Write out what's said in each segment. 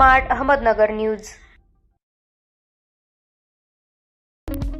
Smart Ahmednagar news.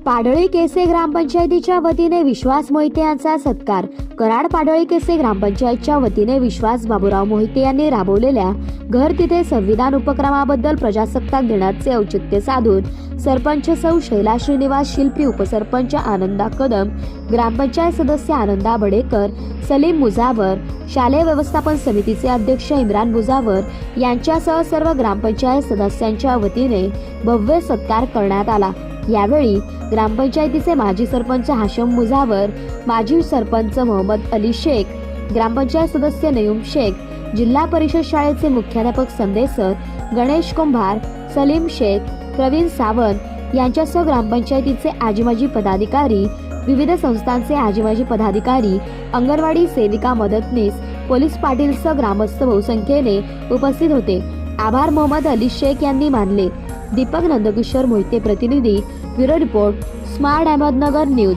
Padali केसे ग्रामपंचायतीच्या वतीने विश्वास मोहिते यांचा सत्कार. कराड पाडळी केसे ग्रामपंचायतच्या वतीने विश्वास बाबूराव मोहिते यांनी राबवलेल्या घर तिथे संविधान उपक्रमाबद्दल प्रजासत्ताक दिनाचे औचित्य साधून सरपंच सौ शैला श्रीनिवास शिल्पी उपसरपंच आनंदा कदम ग्रामपंचायत सदस्य आनंदा बडेकर सलीम मुजावर शालेय व्यवस्थापन समितीचे अध्यक्ष इम्रान मुजावर यांच्यासह सर्व ग्रामपंचायत सदस्यांच्या वतीने भव्य सत्कार करण्यात आला. यावेळी ग्रामपंचायतीचे माजी सरपंच हाशम मुजावर माजी सरपंच मोहम्मद अली शेख ग्रामपंचायत सदस्य नयूम शेख जिल्हा परिषद शाळेचे मुख्याध्यापक संदेसर गणेश कुंभार सलीम शेख प्रवीण सावंत यांच्यासह ग्रामपंचायतीचे आजीमाजी पदाधिकारी विविध संस्थांचे आजीमाजी पदाधिकारी अंगणवाडी सेविका मदतनीस पोलीस पाटीलसह ग्रामस्थ बहुसंख्येने उपस्थित होते. आभार मोहम्मद अली शेख यांनी मानले. दीपक नंदकिशोर मोहिते प्रतिनिधी bureau report smart Ahmednagar news.